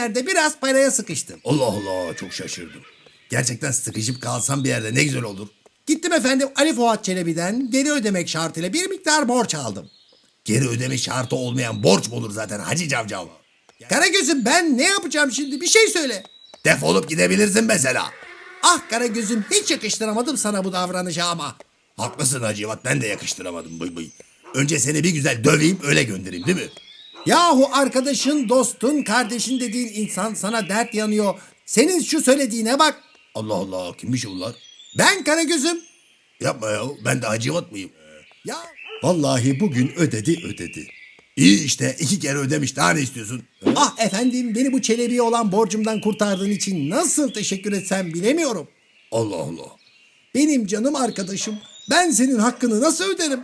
Geçenlerde biraz paraya sıkıştım. Allah Allah çok şaşırdım. Gerçekten sıkışıp kalsam bir yerde ne güzel olur. Gittim efendim Ali Fuat Çelebi'den geri ödemek şartıyla bir miktar borç aldım. Geri ödeme şartı olmayan borç mu olur zaten Hacı Cavcav? Karagöz'üm ben ne yapacağım şimdi bir şey söyle. Defolup gidebilirsin mesela. Ah Karagöz'üm hiç yakıştıramadım sana bu davranışı ama. Haklısın Hacivat ben de yakıştıramadım bıy bıy. Önce seni bir güzel döveyim öyle göndereyim değil mi? Yahu arkadaşın, dostun, kardeşin dediğin insan sana dert yanıyor. Senin şu söylediğine bak. Allah Allah kimmiş bunlar? Ben Karagöz'üm. Yapma ya ben de Hacivat mıyım? Ya Vallahi bugün ödedi ödedi. İyi işte iki kere ödemiş daha ne istiyorsun? ah efendim beni bu Çelebi'ye olan borcumdan kurtardığın için nasıl teşekkür etsem bilemiyorum. Allah Allah. Benim canım arkadaşım. Ben senin hakkını nasıl öderim?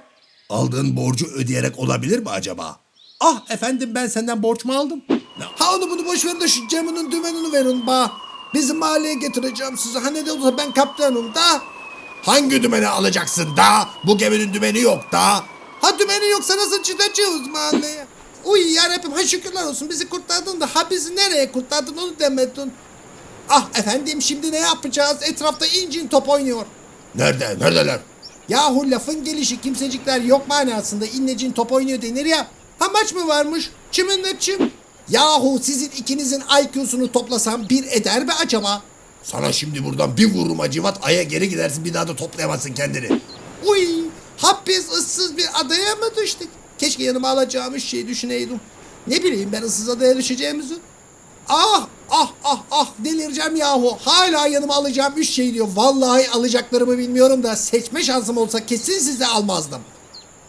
Aldığın borcu ödeyerek olabilir mi acaba? Ah efendim ben senden borç mu aldım? Ha onu bunu boş verin de şu Cem'in dümenini verin ba. Bizim mahalleye getireceğim sizi. Ha ne de olsa ben kaptanım da. Hangi dümeni alacaksın da? Bu geminin dümeni yok da. Ha dümeni yoksa nasıl çıkacağız mahalleye? Uy yarabbim ha şükürler olsun bizi kurtardın da ha bizi nereye kurtardın onu demedin. Ah efendim şimdi ne yapacağız? Etrafta incin top oynuyor. Nerede? Neredeler? Yahu lafın gelişi kimsecikler yok manasında innecin top oynuyor denir ya. Ha maç mı varmış? Kiminle kim? Yahu sizin ikinizin IQ'sunu toplasam bir eder mi acaba? Sana şimdi buradan bir vururum Hacivat aya geri gidersin bir daha da toplayamazsın kendini. Uy, hap biz ıssız bir adaya mı düştük? Keşke yanıma alacağımız şeyi düşüneydim. Ne bileyim ben ıssız adaya düşeceğimizi. Ah ah ah ah delireceğim yahu. Hala yanıma alacağım üç şey diyor. Vallahi alacaklarımı bilmiyorum da seçme şansım olsa kesin size almazdım.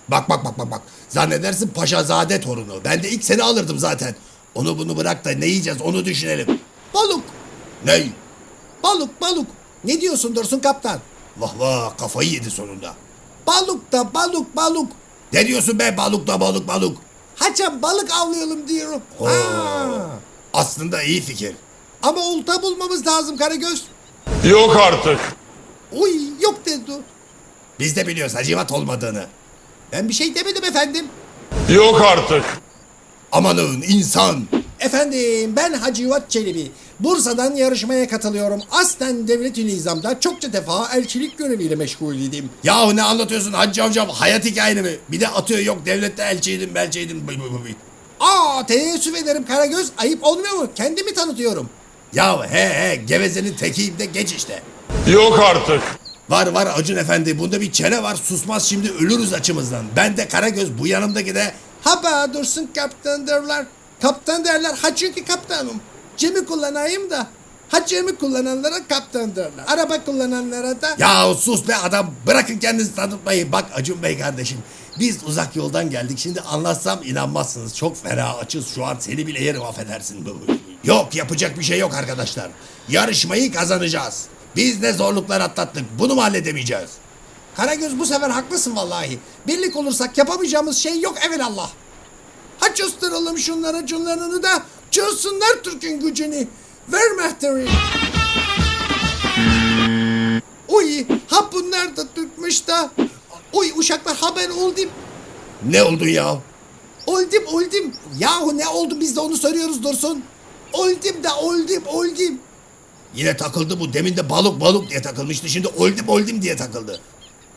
Bak bak bak bak bak. Zannedersin Paşazade torunu. Ben de ilk seni alırdım zaten. Onu bunu bırak da ne yiyeceğiz onu düşünelim. Balık, Ney? balık, balık. Ne diyorsun Dursun Kaptan? Vah vah kafayı yedi sonunda. Balık da balık, balık. Ne diyorsun be balık da balık balık. Haça balık avlayalım diyorum. Oo. Aslında iyi fikir. ama olta bulmamız lazım Karagöz. Yok artık. Uy yok dedi. Biz de biliyoruz Hacivat olmadığını. Ben bir şey demedim efendim. Yok artık. Amanın insan. Efendim ben Hacivat Çelebi. Bursa'dan yarışmaya katılıyorum. Aslen devlet-i nizamda çokça defa elçilik göreviyle meşgul idim. Yahu ne anlatıyorsun Hacı amcam hayat hikayeni mi? Bir de atıyor yok devlette elçiydim belçiydim. Bıy bıy bıy bıy. Aa teessüf ederim Karagöz. Ayıp olmuyor mu? Kendimi tanıtıyorum. Ya he he gevezenin tekiyim de geç işte. Yok artık. Var var Acun Efendi bunda bir çene var susmaz şimdi ölürüz açımızdan. Ben de Karagöz bu yanımdaki de Ha be dursun kaptan derler. Kaptan derler. Ha çünkü kaptanım. Cemi kullanayım da. Ha cemi kullananlara kaptan derler. Araba kullananlara da... Ya sus be adam bırakın kendinizi tanıtmayı. Bak Acun Bey kardeşim biz uzak yoldan geldik şimdi anlatsam inanmazsınız. Çok fena açız şu an seni bile yerim affedersin. Yok yapacak bir şey yok arkadaşlar. Yarışmayı kazanacağız. Biz ne zorluklar atlattık bunu mu halledemeyeceğiz? Karagöz bu sefer haklısın vallahi. Birlik olursak yapamayacağımız şey yok evelallah. Ha çöstüralım şunlara cunlarını da çözsünler Türk'ün gücünü. Ver mehteri. Uy ha bunlar da Türkmüş da. Uy uşaklar ha ben oldum. Ne oldun ya? Oldum oldum. Yahu ne oldu biz de onu söylüyoruz Dursun. Oldum da oldum oldum. Yine takıldı bu demin de balık balık diye takılmıştı şimdi oldum oldum diye takıldı.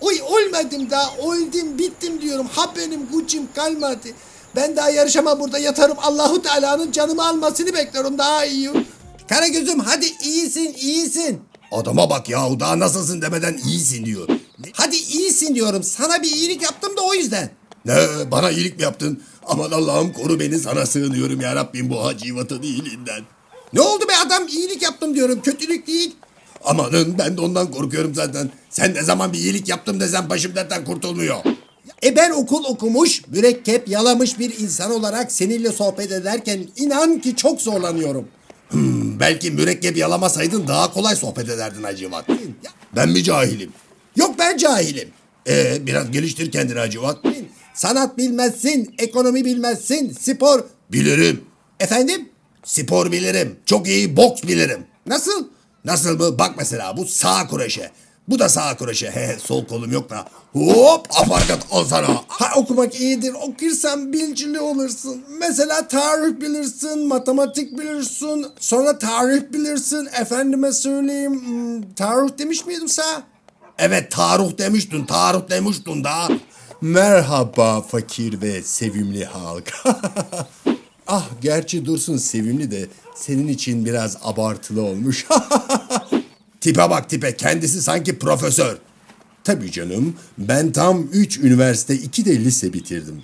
Uy olmadım da oldum bittim diyorum. Ha benim gücüm kalmadı. Ben daha yarışamam burada yatarım. Allahu Teala'nın canımı almasını bekliyorum daha iyiyim. Karagöz'üm hadi iyisin iyisin. Adama bak ya daha nasılsın demeden iyisin diyor. Hadi iyisin diyorum. Sana bir iyilik yaptım da o yüzden. Ne bana iyilik mi yaptın? Aman Allah'ım koru beni sana sığınıyorum ya Rabbim bu hacivatın iyiliğinden. Ne oldu be adam iyilik yaptım diyorum. Kötülük değil. Amanın ben de ondan korkuyorum zaten. Sen ne zaman bir iyilik yaptım desem başım dertten kurtulmuyor. E ben okul okumuş, mürekkep yalamış bir insan olarak seninle sohbet ederken inan ki çok zorlanıyorum. Belki mürekkep yalamasaydın daha kolay sohbet ederdin Hacivat. Ben mi cahilim? Yok ben cahilim. Ee, biraz geliştir kendini Hacivat. Sanat bilmezsin, ekonomi bilmezsin, spor. Bilirim. Efendim? Spor bilirim. Çok iyi boks bilirim. Nasıl? Nasıl mı? Bak mesela bu sağ kureşe. Bu da sağ kroşe. He, sol kolum yok da. Hop aparkat al sana. Ha okumak iyidir. Okursan bilgili olursun. Mesela tarih bilirsin, matematik bilirsin, sonra tarih bilirsin. Efendime söyleyeyim, hmm, tarih demiş miydim sana? Evet taruh demiştin taruh demiştin da. Merhaba fakir ve sevimli halk. ah gerçi Dursun sevimli de senin için biraz abartılı olmuş. Tipe bak tipe kendisi sanki profesör. Tabii canım ben tam 3 üniversite 2 de lise bitirdim.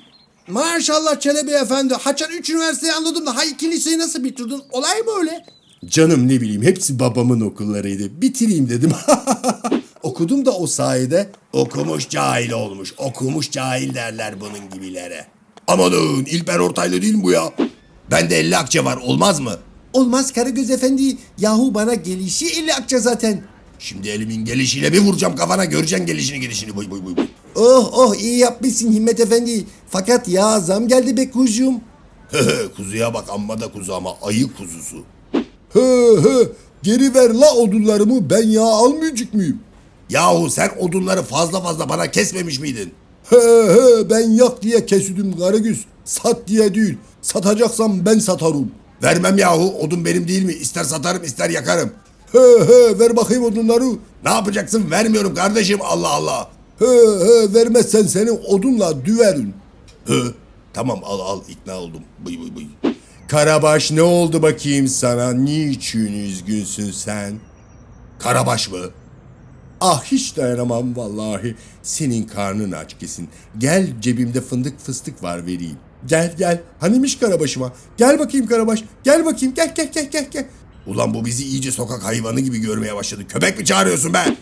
Maşallah Çelebi Efendi. Haçan 3 üniversiteyi anladım da ha 2 liseyi nasıl bitirdin? Olay mı öyle? Canım ne bileyim hepsi babamın okullarıydı. Bitireyim dedim. Okudum da o sayede Okumuş cahil olmuş. Okumuş cahil derler bunun gibilere. Amanın İlber Ortaylı değil mi bu ya? Bende 50 akçe var olmaz mı? Olmaz Karagöz Efendi. Yahu bana gelişi 50 akça zaten. Şimdi elimin gelişiyle bir vuracağım kafana göreceksin gelişini gelişini. Buy buy buy. buy. Oh oh iyi yapmışsın Himmet Efendi. Fakat ya zam geldi be kuzucuğum. Kuzuya bak amma da kuzu ama ayı kuzusu. He he geri ver la odunlarımı ben yağ almayacak mıyım? Yahu sen odunları fazla fazla bana kesmemiş miydin? He he ben yak diye kesüdüm Karagöz. Sat diye değil. Satacaksam ben satarım. Vermem yahu odun benim değil mi? İster satarım ister yakarım. He he ver bakayım odunları. Ne yapacaksın vermiyorum kardeşim Allah Allah. He he vermezsen seni odunla düverin. Hı, tamam al al ikna oldum. Bıy bıy bıy. Karabaş ne oldu bakayım sana? Niçin üzgünsün sen? Karabaş mı? Ah hiç dayanamam vallahi. Senin karnın aç kesin. Gel cebimde fındık fıstık var vereyim. Gel gel. Hanimiş karabaşıma. Gel bakayım karabaş. Gel bakayım gel gel gel gel gel. Ulan bu bizi iyice sokak hayvanı gibi görmeye başladı. Köpek mi çağırıyorsun be?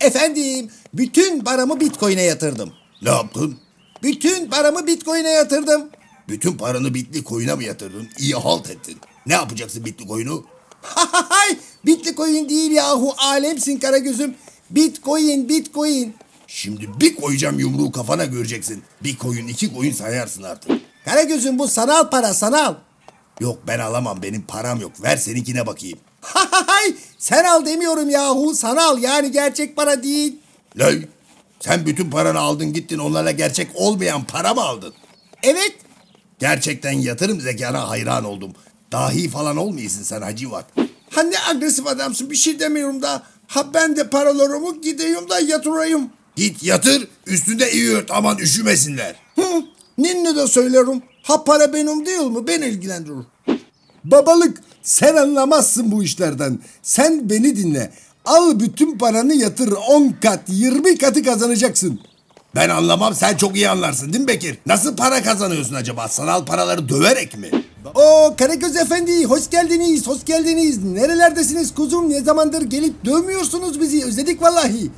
Efendim bütün paramı bitcoin'e yatırdım. Ne yaptın? Bütün paramı bitcoin'e yatırdım. Bütün paranı koyuna mı yatırdın? İyi halt ettin. Ne yapacaksın? Hay bitcoin değil yahu alemsin Karagöz'üm. Bitcoin bitcoin. Şimdi bir koyacağım yumruğu kafana göreceksin. Bir koyun iki koyun sayarsın artık. Karagöz'üm bu sanal para sanal. Yok ben alamam benim param yok. Ver seninkine bakayım. Hay sen al demiyorum yahu sanal yani gerçek para değil. Lan sen bütün paranı aldın gittin onlarla gerçek olmayan para mı aldın? Evet Gerçekten yatırım zekana hayran oldum. Dahi falan olmayasın sen Hacivat. ha ne agresif adamsın bir şey demiyorum da. Ha ben de paralarımı gideyim da yatırayım. Git yatır üstünde iyi ört aman üşümesinler. Hı, ninni de söylerim. Ha para benim değil mi? Beni ilgilendirir. Babalık sen anlamazsın bu işlerden. Sen beni dinle. Al bütün paranı yatır 10 kat 20 katı kazanacaksın. Ben anlamam sen çok iyi anlarsın değil mi Bekir? Nasıl para kazanıyorsun acaba? Sanal paraları döverek mi? Oo Karagöz Efendi hoş geldiniz, hoş geldiniz. Nerelerdesiniz kuzum? Ne zamandır gelip dövmüyorsunuz bizi? Özledik vallahi.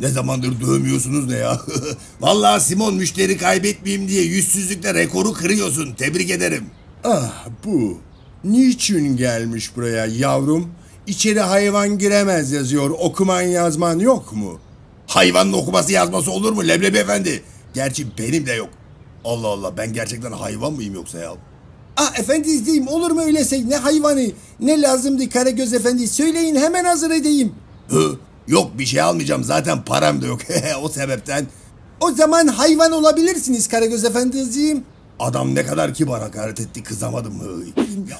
Ne zamandır dövmüyorsunuz ne ya? Vallahi Simon müşteri kaybetmeyeyim diye yüzsüzlükle rekoru kırıyorsun. Tebrik ederim. Ah bu. Niçin gelmiş buraya yavrum? İçeri hayvan giremez yazıyor. Okuman yazman yok mu? Hayvanın okuması yazması olur mu Leblebi Efendi? Gerçi benim de yok. Allah Allah ben gerçekten hayvan mıyım yoksa ya? Ah efendiciğim olur mu öyle şey? Ne hayvanı? Ne lazımdı Karagöz Efendi? Söyleyin hemen hazır edeyim. Hı? Yok bir şey almayacağım zaten param da yok. o sebepten O zaman hayvan olabilirsiniz Karagöz Efendiciğim. adam ne kadar kibar hakaret etti kızamadım.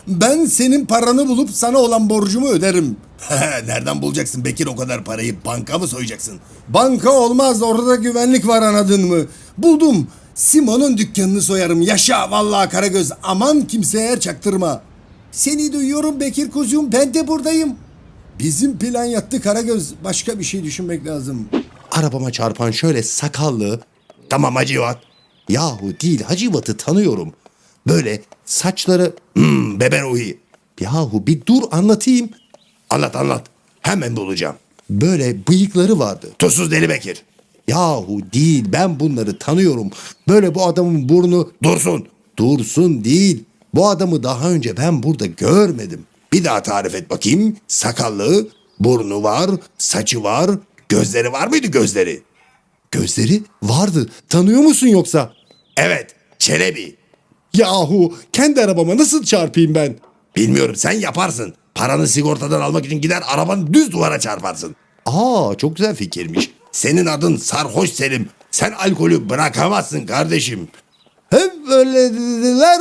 Ben senin paranı bulup sana olan borcumu öderim. Nereden bulacaksın Bekir o kadar parayı? Banka mı soyacaksın? Banka olmaz orada güvenlik var anladın mı? Buldum. Simon'un dükkanını soyarım. Yaşa vallahi Karagöz. Aman kimseye çaktırma. Seni duyuyorum Bekir kuzuum ben de buradayım. Bizim plan yattı Karagöz. Başka bir şey düşünmek lazım. Arabama çarpan şöyle sakallı, Tamam Hacivat. yahu değil Hacivat'ı tanıyorum. Böyle saçları, Hmm, Bebe Ruhi. yahu bir dur anlatayım. Anlat anlat. Hemen bulacağım. Böyle bıyıkları vardı. Tuzsuz Deli Bekir. Yahu değil ben bunları tanıyorum. Böyle bu adamın burnu Dursun. dursun değil. Bu adamı daha önce ben burada görmedim. Bir daha tarif et bakayım. Sakallı, burnu var, saçı var, gözleri var mıydı gözleri? Gözleri vardı. Tanıyor musun yoksa? Evet, Çelebi. Yahu kendi arabama nasıl çarpayım ben? Bilmiyorum sen yaparsın. Paranı sigortadan almak için gider arabanı düz duvara çarparsın. Aa çok güzel fikirmiş. Senin adın Sarhoş Selim. Sen alkolü bırakamazsın kardeşim. Hep öyle dediler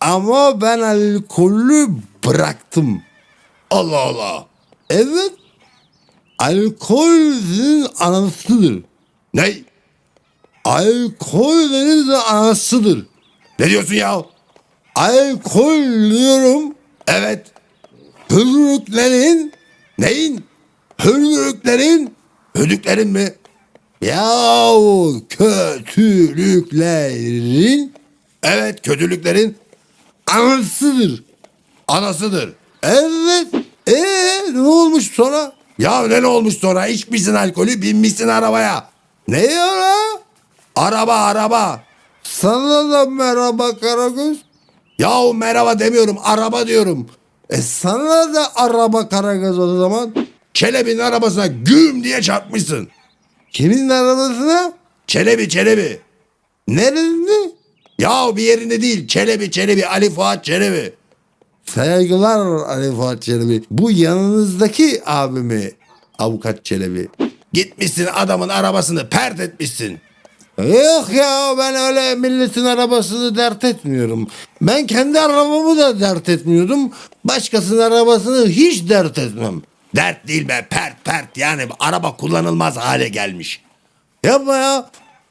ama ben alkolü bıraktım. Allah Allah. Evet. Alkol sizin anasıdır. Ne? Alkol sizin anasıdır. Ne diyorsun ya? Alkol diyorum. Evet. Hürrüklerin, Neyin? hürrüklerin Hödüklerin mi? yahu kötülüklerin Evet kötülüklerin anasıdır. anasıdır. Evet. Ee ne olmuş sonra? Ya ne olmuş sonra? İçmişsin alkolü binmişsin arabaya. Ne ya? Araba araba. Sana da merhaba Karagöz. Yahu merhaba demiyorum araba diyorum. E sana da araba Karagöz o zaman. Çelebi'nin arabasına güm diye çarpmışsın. Kimin arabasına? Çelebi Çelebi. Nerede? Yahu bir yerinde değil. Çelebi Çelebi Ali Fuat Çelebi. Saygılar Ali Fuat Çelebi. Bu yanınızdaki abimi avukat Çelebi. Gitmişsin adamın arabasını pert etmişsin. Yok ya ben öyle milletin arabasını dert etmiyorum. Ben kendi arabamı da dert etmiyordum. Başkasının arabasını hiç dert etmem. Dert değil be pert pert yani araba kullanılmaz hale gelmiş. Yapma ya.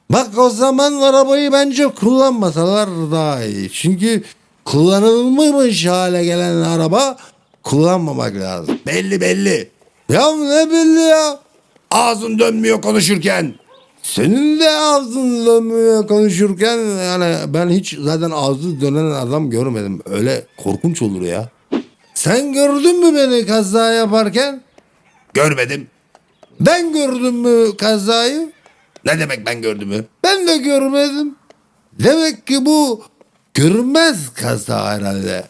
Bak o zaman arabayı bence kullanmasalar daha iyi. Çünkü kullanılmış hale gelen araba kullanmamak lazım. Belli belli. Ya ne belli ya? Ağzın dönmüyor konuşurken. Senin de ağzın dönmüyor konuşurken yani ben hiç zaten ağzı dönen adam görmedim. Öyle korkunç olur ya. Sen gördün mü beni kaza yaparken? Görmedim. Ben gördüm mü kazayı? Ne demek ben gördüm mü? Ben de görmedim. Demek ki bu görmez kaza herhalde.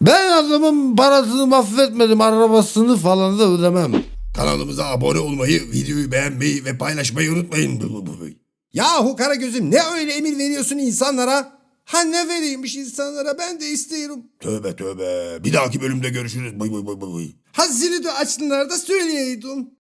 Ben adamın parasını mahvetmedim, arabasını falan da ödemem. Kanalımıza abone olmayı, videoyu beğenmeyi ve paylaşmayı unutmayın. Yahu Karagöz'üm ne öyle emir veriyorsun insanlara? Ha ne vereymiş insanlara ben de istiyorum. Tövbe tövbe. Bir dahaki bölümde görüşürüz. Bay bay bay bay. Ha zili de açsınlar da söyleyeydin.